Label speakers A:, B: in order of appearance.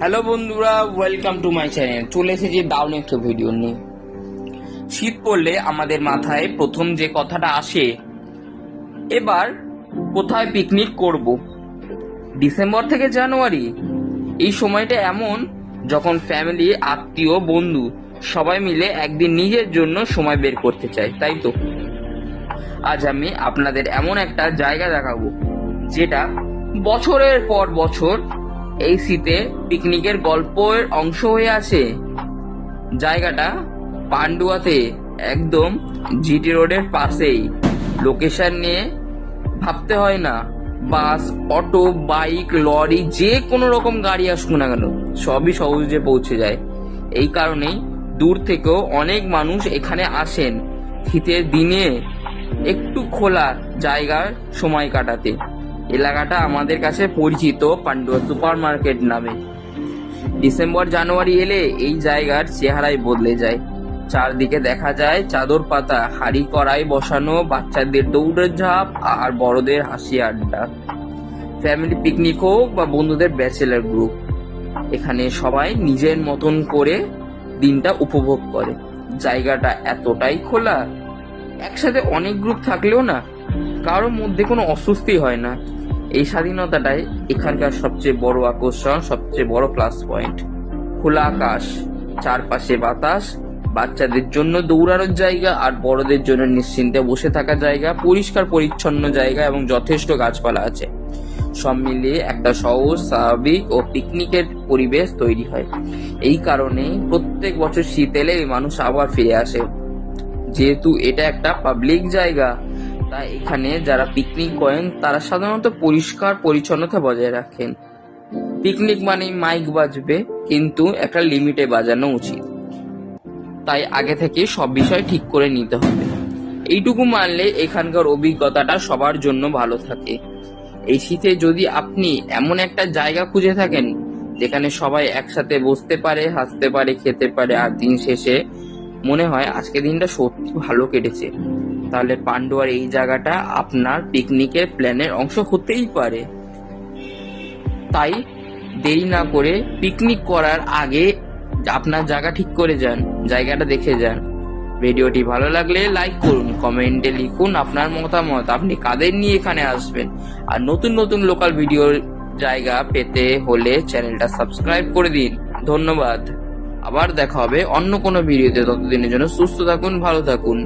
A: Hello বন্ধুরা welcome to my channel চলে এসেছি দারুণ একটা ভিডিও নিয়ে। শীত পড়লে আমাদের মাথায় প্রথম যে কথাটা আসে, এবার কোথায় পিকনিক করব? ডিসেম্বর থেকে জানুয়ারি এই সময়টা এমন যখন ফ্যামিলি আত্মীয়, বন্ধু সবাই মিলে একদিন নিজের জন্য সময় বের করতে চায়, তাই তো? আজ আমি আপনাদের এমন একটা জায়গা দেখাবো। যেটা বছরের পর বছর এই শীতে পিকনিকের গল্পের অংশ হয়ে আছে জায়গাটা পান্ডুয়াতে একদম জিটি রোডের পাশেই। লোকেশন নিয়ে ভাবতে হয় না, বাস, অটো, বাইক, লরি, যে কোনো রকম গাড়ি আসুক না কেন, সবই সহজে পৌঁছে যায়। এই কারণেই দূর থেকেও অনেক মানুষ এখানে আসেন, শীতের দিনে একটু খোলা জায়গার সময় কাটাতে। এলাকাটা আমাদের কাছে পরিচিত পান্ডুয়া সুপার মার্কেট নামে। ডিসেম্বর, জানুয়ারি এলে এই জায়গার চেহারাই বদলে যায়। চারদিকে দেখা যায় চাদর পাতা, হাড়ি কড়াই বসানো, বাচ্চাদের দৌড়ের ঝাঁপ আর বড়দের হাসি আড্ডা। ফ্যামিলি পিকনিক হোক বা বন্ধুদের ব্যাচেলার গ্রুপ, এখানে সবাই নিজের মতন করে দিনটা উপভোগ করে। জায়গাটা এতটাই খোলা, একসাথে অনেক গ্রুপ থাকলেও না কারোর মধ্যে কোনো অস্বস্তি হয় না। এই স্বাধীনতাটাই এখানকার সবচেয়ে বড় আকর্ষণ, সবচেয়ে বড় প্লাস পয়েন্ট খোলা আকাশ, চারপাশে বাতাস, বাচ্চাদের জন্য দৌড়ানোর জায়গা আর বড়দের জন্য নিশ্চিন্তে বসে থাকার জায়গা, পরিষ্কার, পরিচ্ছন্ন জায়গা এবং যথেষ্ট গাছপালা আছে। সব মিলিয়ে একটা সহজ, স্বাভাবিক ও পিকনিকের পরিবেশ তৈরি হয়। এই কারণেই প্রত্যেক বছর শীত এলে মানুষ আবার ফিরে আসে। যেহেতু এটা একটা পাবলিক জায়গা তাই এখানে যারা পিকনিক করেন, তারা সাধারণত পরিষ্কার, পরিচ্ছন্নতা বজায় রাখেন। পিকনিক মানেই মাইক বাজবে, কিন্তু একটা লিমিটে বাজানো উচিত। তাই আগে থেকে সব বিষয় ঠিক করে নিতে হবে। এইটুকু মানলে এখানকার অভিজ্ঞতাটা সবার জন্য ভালো থাকে। এই শীতে যদি আপনি এমন একটা জায়গা খুঁজে থাকেন, যেখানে সবাই একসাথে বসতে পারে, হাসতে পারে, খেতে পারে, আর দিন শেষে মনে হয় আজকে দিনটা সত্যি ভালো কেটেছে। তাহলে পান্ডুয়ার এই জায়গাটা আপনার পিকনিকের প্ল্যানের অংশ হতেই পারে। তাই দেরি না করে পিকনিক করার আগে আপনার জায়গা ঠিক করে যান, জায়গাটা দেখে যান। ভিডিওটি ভালো লাগলে লাইক করুন, কমেন্টে লিখুন আপনার মতামত, আপনি কাদের নিয়ে এখানে আসবেন। আর নতুন নতুন লোকাল ভিডিওর জায়গা পেতে হলে চ্যানেলটা সাবস্ক্রাইব করে দিন। ধন্যবাদ। আবার দেখা হবে অন্য কোনো ভিডিওতে, ততদিনের জন্য সুস্থ থাকুন, ভালো থাকুন।